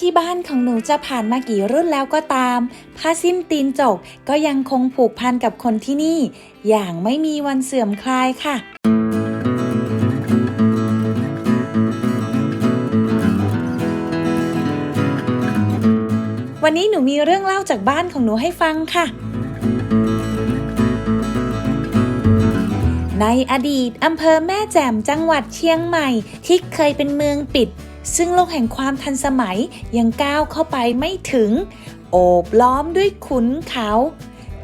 ที่บ้านของหนูจะผ่านมากี่รุ่นแล้วก็ตาม ผ้าสิ้นตีนจกก็ยังคงผูกพันกับคนที่นี่ อย่างไม่มีวันเสื่อมคลายค่ะวันนี้หนูมีเรื่องเล่าจากบ้านของหนูให้ฟังค่ะ ในอดีตอำเภอแม่แจ่มจังหวัดเชียงใหม่ ที่เคยเป็นเมืองปิด ซึ่งโลกแห่งความทันสมัยยังก้าวเข้าไปไม่ถึง โอบล้อมด้วยขุนเขา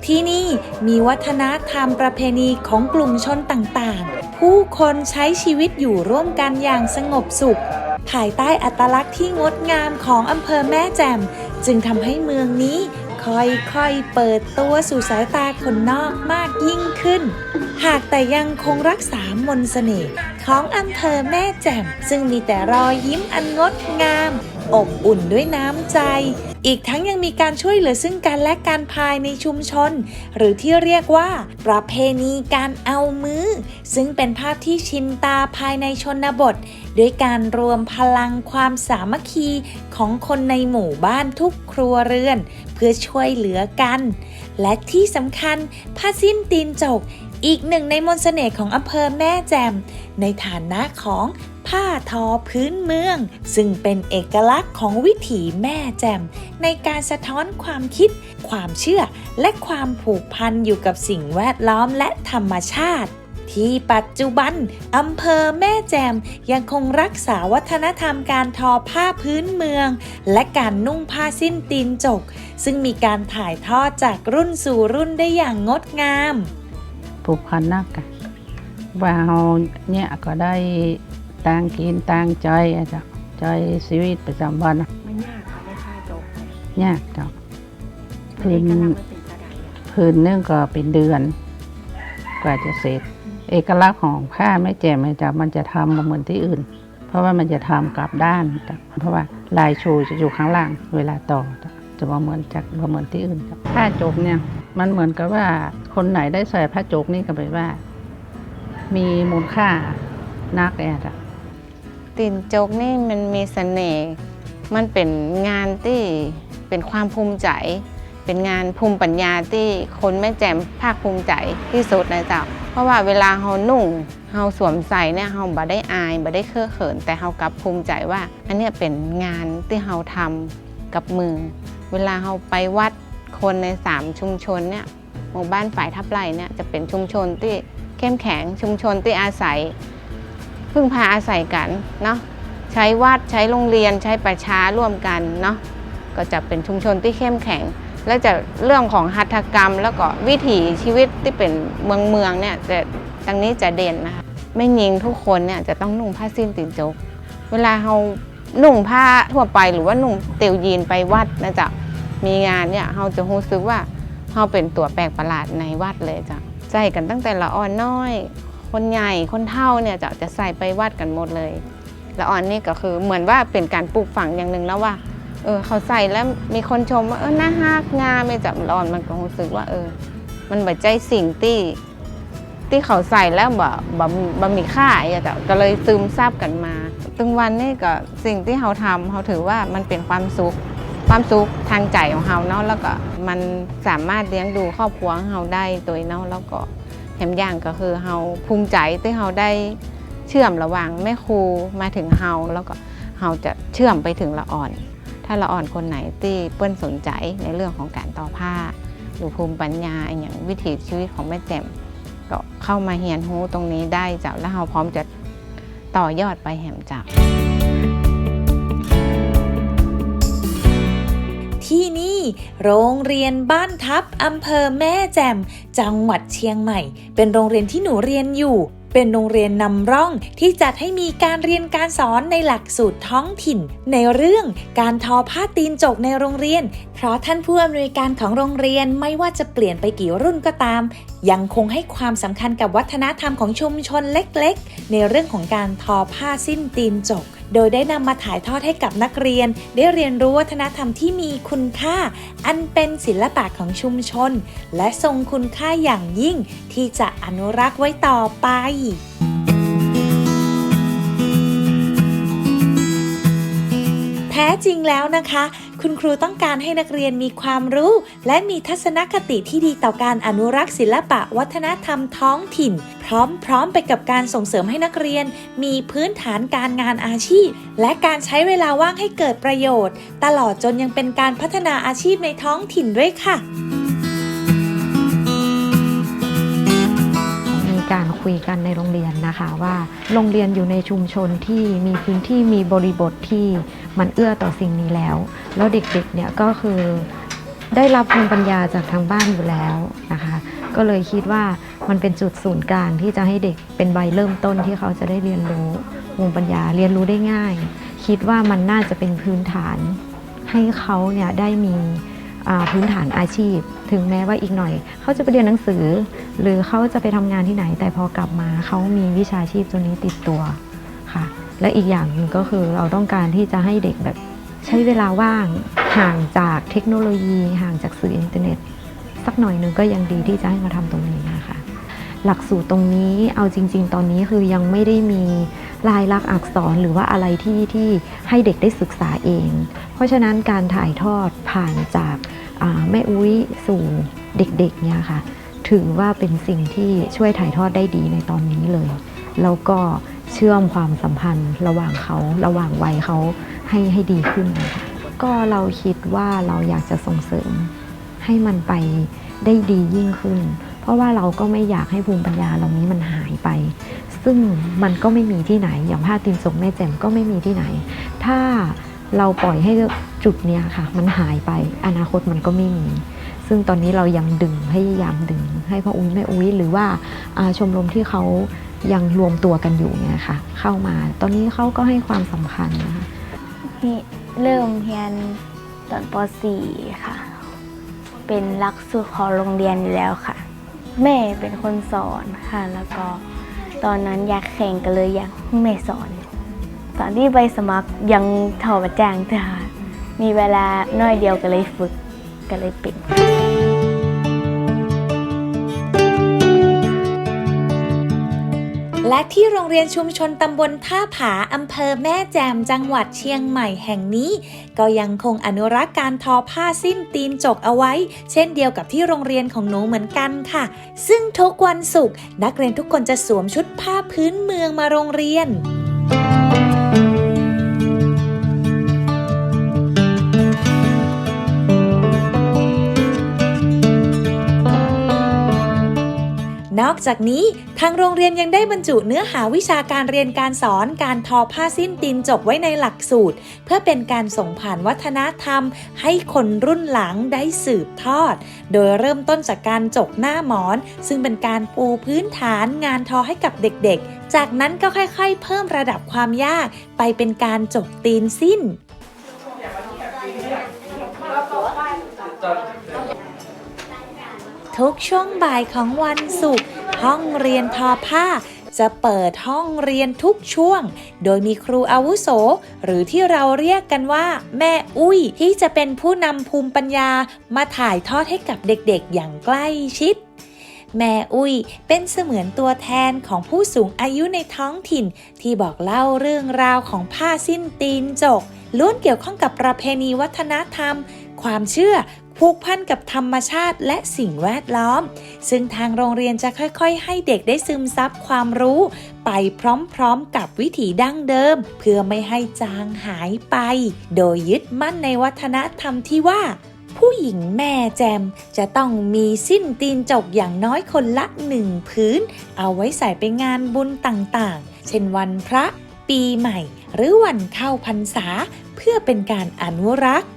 ที่นี่มีวัฒนธรรมประเพณีของกลุ่มชนต่างๆ ผู้คนใช้ชีวิตอยู่ร่วมกันอย่างสงบสุข ภายใต้อัตลักษณ์ที่งดงามของอำเภอแม่แจ่ม จึงทำให้เมืองนี้ ค่อยๆ เปิดตัวสู่สายตาคนนอกมากยิ่งขึ้น หากแต่ยังคงรักษามนต์เสน่ห์ของอำเภอแม่แจ่ม ซึ่งมีแต่รอยยิ้มอันงดงาม อบอุ่นด้วยน้ำใจ อีกทั้งยังมีการช่วยเหลือซึ่งกันและการภายในชุมชน หรือที่เรียกว่า ประเพณีการเอามือ ซึ่งเป็นภาพที่ชินตาภายในชนบท ด้วยการรวมพลังความสามัคคีของคนในหมู่บ้านทุกครัวเรือน เพื่อช่วยเหลือกัน และที่สำคัญผ้าสิ้นตีนจก อีกหนึ่งในมนต์เสน่ห์ของอำเภอแม่แจ่มในฐานะของผ้าทอพื้นเมือง ซึ่งเป็นเอกลักษณ์ของวิถีแม่แจ่มในการสะท้อนความคิด ความเชื่อ และความผูกพันอยู่กับสิ่งแวดล้อมและธรรมชาติ ที่ปัจจุบันอำเภอแม่แจ่มยังคงรักษาวัฒนธรรมการทอผ้าพื้นเมือง และการนุ่งผ้าสิ้นตีนจก ซึ่งมีการถ่ายทอดจากรุ่นสู่รุ่นได้อย่างงดงามผูกพันนักกะว่าเฮาเนี่ยก็ได้ต่างกินต่างใจอะจ้ะใจชีวิตประจำวันอะมันยากค่ะไม่ค่ายจบยากจ้ะเอกลักษณ์มันเป็นกระดาษพื้นนึงก็เป็นเดือน กว่าจะเสร็จ เอกลักษณ์ของผ้าไม่แจ่มอะจ้ะมันจะทำมาเหมือนที่อื่น เพราะว่ามันจะทำกลับด้าน เพราะว่าลายชูจะอยู่ข้างล่างเวลาต่อจะจะบ่เหมือนจากบ่เหมือนที่อื่นจ้ะผ้าจกเนี่ยมันเหมือนกับว่าคนไหนได้ใส่ผ้าจกนี่ก็แปลว่า มีมูลค่านักแอดอะตีนจกนี่มันมีเสน่ห์มันเป็นงานที่เป็นความภูมิใจ เป็นงานภูมิปัญญาที่คนแม่แจ่มภาคภูมิใจที่สุดนะเจ้า เพราะว่าเวลาเฮานุ่งเฮาสวมใส่เนี่ยเฮาบ่ได้อายบ่ได้เคอะเขิน แต่เฮากลับภูมิใจว่า อันเนี้ยเป็นงานที่เฮาทำกับมือ เวลาเฮาไปวัดคนในสามชุมชนเนี่ยหมู่บ้านฝ่ายทับไรเนี่ยจะเป็นชุมชนที่เข้มแข็งชุมชนที่อาศัย พึ่งพาอาศัยกันเนาะใช้วัดใช้โรงเรียนใช้ประชาร่วมกันเนาะก็จะเป็นชุมชนที่เข้มแข็ง และจะเรื่องของหัตถกรรม แล้วก็วิถีชีวิตที่เป็นเมืองเมืองเนี่ยจะตรงนี้จะเด่นนะคะไม่ยิงทุกคนเนี่ยจะต้องนุ่งผ้าสิ้นตีนจก เวลาเรานุ่งผ้าทั่วไปหรือว่านุ่งเตียวยีนไปวัดนะจ๊ะมีงานเนี่ยเราจะรู้สึกว่าเราเป็นตัวแปลกประหลาดในวัดเลยจ้ะใส่กันตั้งแต่ละอ่อนน้อย คนใหญ่คนเฒ่าเนี่ยจะจะใส่ไปวัดกันหมดเลยล้วอ่อนนี่ก็คือเหมือนว่าเป็นการปลูกฝังอย่างหนึ่งนะว่า เออเขาใส่แล้วมีคนชมว่าเออหน้าฮักงามไม่จับร้อนมันก็รู้สึกว่า เออ มันแบบใจสิ่งที่ที่เขาใส่แล้วแบบแบบบะมีค่าอะจ้ะก็เลยซึมซาบกันมาตึงวันนี่ก็สิ่งที่เขาทำเขาถือว่ามันเป็นความสุข ความสุขทางใจของเขาเนาะแล้วก็มันสามารถเลี้ยงดูครอบครัวของเขาได้โดยเนาะแล้วก็แถมอย่างก็คือเขาภูมิใจที่เขาได้เชื่อมระหว่างแม่ครูมาถึงเฮาแล้วก็เฮาจะเชื่อมไปถึงละอ่อน ถ้าละอ่อนคนไหนที่เปิ้นสนใจในเรื่องของการต่อผ้า หรือภูมิปัญญาอย่างวิถีชีวิตของแม่แจ่มก็เข้ามาเฮียนฮู้ตรงนี้ได้จ้ะแล้วเราพร้อมจะต่อยอดไปแหมจ้ะที่นี่โรงเรียนบ้านทับอำเภอแม่แจ่ม จังหวัดเชียงใหม่ เป็นโรงเรียนที่หนูเรียนอยู่ เป็นโรงเรียนนำร่องที่จัดให้มีการเรียนการสอนในหลักสูตรท้องถิ่น ในเรื่องการทอผ้าตีนจกในโรงเรียน เพราะท่านผู้อำนวยการของโรงเรียนไม่ว่าจะเปลี่ยนไปกี่รุ่นก็ตาม ยังคงให้ความสำคัญกับวัฒนธรรมของชุมชนเล็กๆ ในเรื่องของการทอผ้าสิ้นตีนจก โดยได้นำมาถ่ายทอดให้กับนักเรียน ได้เรียนรู้วัฒนธรรมที่มีคุณค่า อันเป็นศิลปะของชุมชน และทรงคุณค่าอย่างยิ่ง ที่จะอนุรักษ์ไว้ต่อไปแท้จริงแล้วนะคะ คุณครูต้องการให้นักเรียนมีความรู้ และมีทัศนคติที่ดีต่อการอนุรักษ์ศิลปะวัฒนธรรมท้องถิ่น พร้อมๆไปกับการส่งเสริมให้นักเรียน มีพื้นฐานการงานอาชีพ และการใช้เวลาว่างให้เกิดประโยชน์ ตลอดจนยังเป็นการพัฒนาอาชีพในท้องถิ่นด้วยค่ะ มีการคุยกันในโรงเรียนนะคะว่า โรงเรียนอยู่ในชุมชนที่มีพื้นที่มีบริบทที่ มันเอื้อต่อสิ่งนี้แล้ว แล้วเด็กๆเนี่ยก็คือได้รับภูมิปัญญาจากทางบ้านอยู่แล้วนะคะ ก็เลยคิดว่ามันเป็นจุดศูนย์กลางที่จะให้เด็กเป็นใบเริ่มต้นที่เขาจะได้เรียนรู้ภูมิปัญญาเรียนรู้ได้ง่าย คิดว่ามันน่าจะเป็นพื้นฐานให้เขาเนี่ยได้มีพื้นฐานอาชีพ ถึงแม้ว่าอีกหน่อย เขาจะไปเรียนหนังสือ หรือเขาจะไปทำงานที่ไหนแต่พอกลับมา เขามีวิชาชีพตัวนี้ติดตัว และอีกอย่างหนึ่งก็คือเราต้องการที่จะให้เด็กแบบใช้เวลาว่างห่างจากเทคโนโลยี ห่างจากสื่ออินเทอร์เน็ต สักหน่อยหนึ่งก็ยังดีที่จะให้มาทำตรงนี้นะคะ หลักสูตรตรงนี้เอาจริง ๆ ตอนนี้คือยังไม่ได้มีลายลักษณ์อักษรหรือว่าอะไรที่ที่ให้เด็กได้ศึกษาเอง เพราะฉะนั้นการถ่ายทอดผ่านจากแม่อุ้ยสู่เด็กๆเนี่ยค่ะ ถือว่าเป็นสิ่งที่ช่วยถ่ายทอดได้ดีในตอนนี้เลย แล้วก็ เชื่อมความสัมพันธ์ระหว่างเขาระหว่างวัยเขาให้ให้ดีขึ้นนะคะก็เราคิดว่าเราอยากจะส่งเสริมให้มันไปได้ดียิ่งขึ้น เพราะว่าเราก็ไม่อยากให้ภูมิปัญญาเหล่านี้มันหายไป ซึ่งมันก็ไม่มีที่ไหน อย่างผ้าตีนจกแม่แจ่มก็ไม่มีที่ไหน ถ้าเราปล่อยให้จุดเนี้ยค่ะ มันหายไปอนาคตมันก็ไม่มี ซึ่งตอนนี้เรายังดึงพยายามดึง ให้พ่ออุ้ยแม่อุ้ยหรือว่าชมรมที่เขา ยังรวมตัวกันอยู่เนี่ยค่ะ เข้ามาตอนนี้เขาก็ให้ความสำคัญนะคะเริ่มเรียนตอนป .4 ค่ะ เป็นหลักสูตรของโรงเรียนอยู่แล้วค่ะ แม่เป็นคนสอนค่ะ แล้วก็ตอนนั้นอยากแข่งกันเลยอยากให้แม่สอน ตอนที่ไปสมัครยังถอมาแจ้งจ้ามีเวลาน้อยเดียวก็เลยฝึกก็เลยเป็น และที่โรงเรียนชุมชนตำบลท่าผาอำเภอแม่แจ่มจังหวัดเชียงใหม่แห่งนี้ ก็ยังคงอนุรักษ์การทอผ้าสิ้นตีนจกเอาไว้ เช่นเดียวกับที่โรงเรียนของหนูเหมือนกันค่ะ ซึ่งทุกวันศุกร์นักเรียนทุกคนจะสวมชุดผ้าพื้นเมืองมาโรงเรียน นอกจากนี้ทางโรงเรียนยังได้บรรจุเนื้อหาวิชาการเรียนการสอนการทอผ้าสิ้นตีนจบไว้ในหลักสูตร เพื่อเป็นการส่งผ่านวัฒนธรรม ให้คนรุ่นหลังได้สืบทอด โดยเริ่มต้นจากการจกหน้าหมอน ซึ่งเป็นการปูพื้นฐานงานทอให้กับเด็กๆ จากนั้นก็ค่อยๆ เพิ่มระดับความยากไปเป็นการจกตีนสิ้น ทุกช่วงบ่ายของวันศุกร์ห้องเรียนทอผ้า จะเปิดห้องเรียนทุกช่วง โดยมีครูอาวุโส หรือที่เราเรียกกันว่า แม่อุ้ย ที่จะเป็นผู้นำภูมิปัญญามาถ่ายทอดให้กับเด็กๆ อย่างใกล้ชิดแม่อุ้ยเป็นเสมือนตัวแทนของผู้สูงอายุในท้องถิ่น ที่บอกเล่าเรื่องราวของผ้าสิ้นตีนจกล้วนเกี่ยวข้องกับประเพณีวัฒนธรรม ความเชื่อ ผูกพันกับธรรมชาติและสิ่งแวดล้อม ซึ่งทางโรงเรียนจะค่อยๆ ให้เด็กได้ซึมซับความรู้ ไปพร้อมๆ กับวิถีดั้งเดิม เพื่อไม่ให้จางหายไป โดยยึดมั่นในวัฒนธรรมที่ว่าผู้หญิงแม่แจมจะต้องมีสิ้นตีนจกอย่างน้อยคนละหนึ่งพื้น เอาไว้ใส่ไปงานบุญต่างๆ เช่นวันพระ ปีใหม่ หรือวันเข้าพรรษา เพื่อเป็นการอนุรักษ์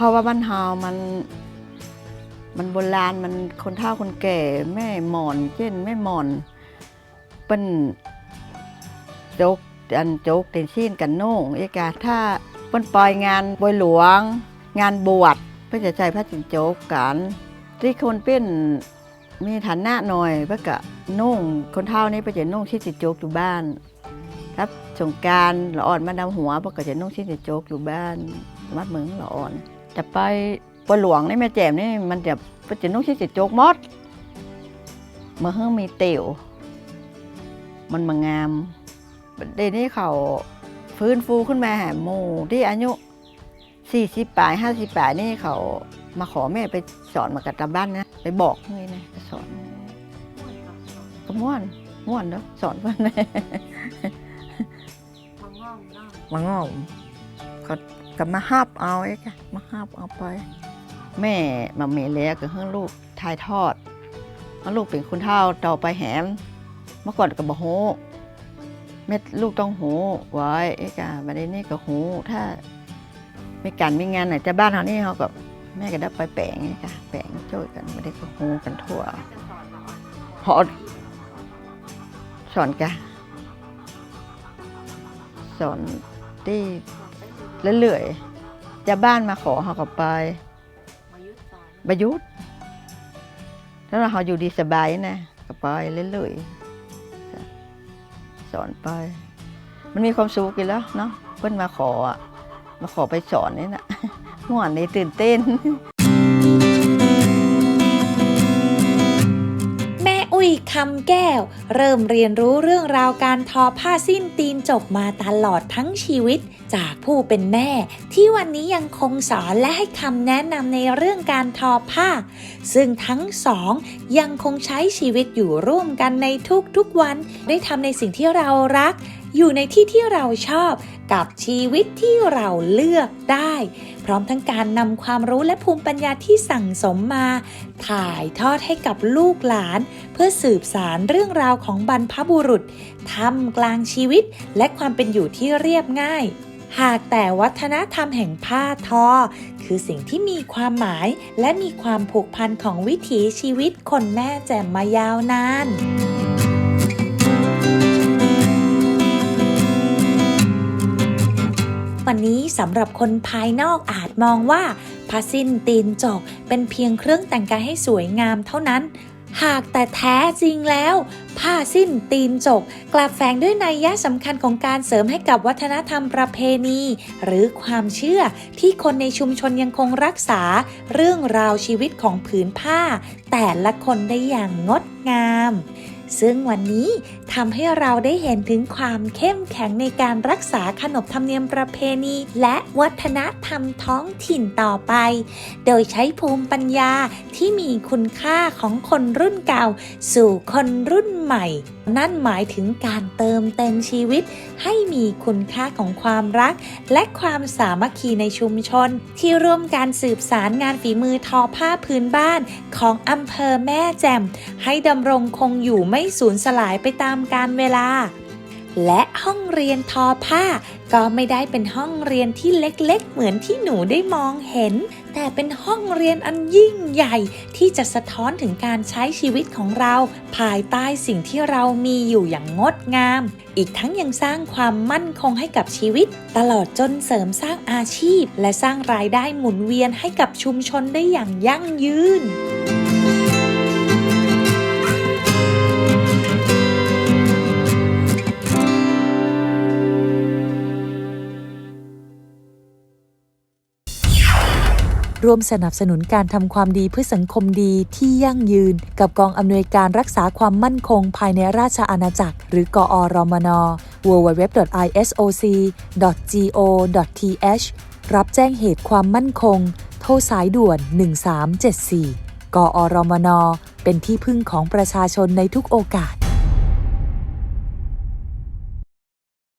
ราะว่าบ้านเฮามัน มันโบราณมันคนเฒ่าคนแก่แม่หมอน เช่นแม่หมอนเป็นโจกอันโจกเต็นซีนกันโน่งเอกาถ้าเปิ้นปล่อยงานบวยหลวง งานบวชเพื่อจะใช้พระจินโจกกันที่คนเป็นมีฐานะหน่อยเพื่อกะนุ่งคนเฒ่านี่ไปจะนุ่งที่จิโจกอยู่บ้านครับสงการละอ่อนมาดำหัวเพื่อก็จะนุ่งที่จิโจกอยู่บ้านวัดเมืองละอ่อน จะไปปหลวงนี่แม่แจ่มนี่มันจะไปจะนุ่งที่จิโจกมดเมื่อเพิ่งมีเตี่ยวมันมางามเดี๋ยวนี้เขาฟื้นฟูขึ้นมาหาหมู่ที่อายุ40ปลาย50ปลายนี่เขามาขอแม่ไปสอนมากับตาบ้านนะไปบอกเลยนะไปสอนก็ม่วนม่วนเนาะสอนเพื่อนนะมางอมก็ ก็มาฮับเอาเองค่ะมาฮับเอาไป แม่มาเมแล้วก็ให้ลูกถ่ายทอดว่าลูกเป็นคนเท่าต่อไปแหมเมื่อก่อนก็บอกโหเม็ดลูกต้องโหไว้ไอ้กาบัดนี้ก็โหถ้าไม่การไม่งานไหนแต่บ้านเขานี่เขาก็แม่ก็ได้ไปแปลงไงค่ะแปลงช่วยกันไม่ได้ก็โหกันทั่วพอสอนกะสอนที่ เลื่อยจะบ้านมาขอเขาก็ไปประยุทธ์ถ้าเราอยู่ดีสบายนะก็ไปเรื่อยๆสอนไป มันมีความสุขกันแล้วเนาะเพื่อนมาขอมาขอไปสอนนี่นะม่วนในตื่นเต้น แม่อุ้ยคำแก้ว เริ่มเรียนรู้เรื่องราวการทอผ้าสิ้นตีนจบมาตลอดทั้งชีวิตจากผู้เป็นแม่ ที่วันนี้ยังคงสอนและให้คำแนะนำในเรื่องการทอผ้า ซึ่งทั้งสองยังคงใช้ชีวิตอยู่ร่วมกันในทุกๆวัน ได้ทำในสิ่งที่เรารัก อยู่ในที่ที่เราชอบกับชีวิตที่เราเลือกได้ พร้อมทั้งการนำความรู้และภูมิปัญญาที่สั่งสมมา ถ่ายทอดให้กับลูกหลาน เพื่อสืบสารเรื่องราวของบรรพบุรุษทำกลางชีวิตและความเป็นอยู่ที่เรียบง่ายหากแต่วัฒนธรรมแห่งผ้าทอ คือสิ่งที่มีความหมายและมีความผูกพันของวิถีชีวิตคนแม่แจ่มมายาวนาน วันนี้สำหรับคนภายนอกอาจมองว่าผ้าสิ้นตีนจกเป็นเพียงเครื่องแต่งกายให้สวยงามเท่านั้น หากแต่แท้จริงแล้ว ผ้าสิ้นตีนจก กลับแฝงด้วยนัยยะสำคัญของการเสริมให้กับวัฒนธรรมประเพณี หรือความเชื่อที่คนในชุมชนยังคงรักษา เรื่องราวชีวิตของผืนผ้า แต่ละคนได้อย่างงดงาม ซึ่งวันนี้ทำให้เราได้เห็นถึงความเข้มแข็งในการรักษาขนบธรรมเนียมประเพณี และวัฒนธรรมท้องถิ่นต่อไป โดยใช้ภูมิปัญญาที่มีคุณค่าของคนรุ่นเก่า สู่คนรุ่นใหม่นั่นหมายถึงการเติมเต็มชีวิต ให้มีคุณค่าของความรัก และความสามัคคีในชุมชน ที่ร่วมการสืบสารงานฝีมือทอผ้าพื้นบ้านของอำเภอแม่แจ่มให้ดำรงคงอยู่ไม่สูญสลายไปตามกาลเวลา และห้องเรียนทอผ้า ก็ไม่ได้เป็นห้องเรียนที่เล็กๆ เหมือนที่หนูได้มองเห็น แต่เป็นห้องเรียนอันยิ่งใหญ่ที่จะสะท้อนถึงการใช้ชีวิตของเรา ภายใต้สิ่งที่เรามีอยู่อย่างงดงาม อีกทั้งยังสร้างความมั่นคงให้กับชีวิต ตลอดจนเสริมสร้างอาชีพ และสร้างรายได้หมุนเวียนให้กับชุมชนได้อย่างยั่งยืน ร่วมสนับสนุนการทำความดีเพื่อสังคมดีที่ยั่งยืน กับกองอำนวยการรักษาความมั่นคง ภายในราชอาณาจักร หรือกอรมน www.isoc.go.th รับแจ้งเหตุความมั่นคง โทรสายด่วน 1374 กอรมน เป็นที่พึ่งของประชาชนในทุกโอกาส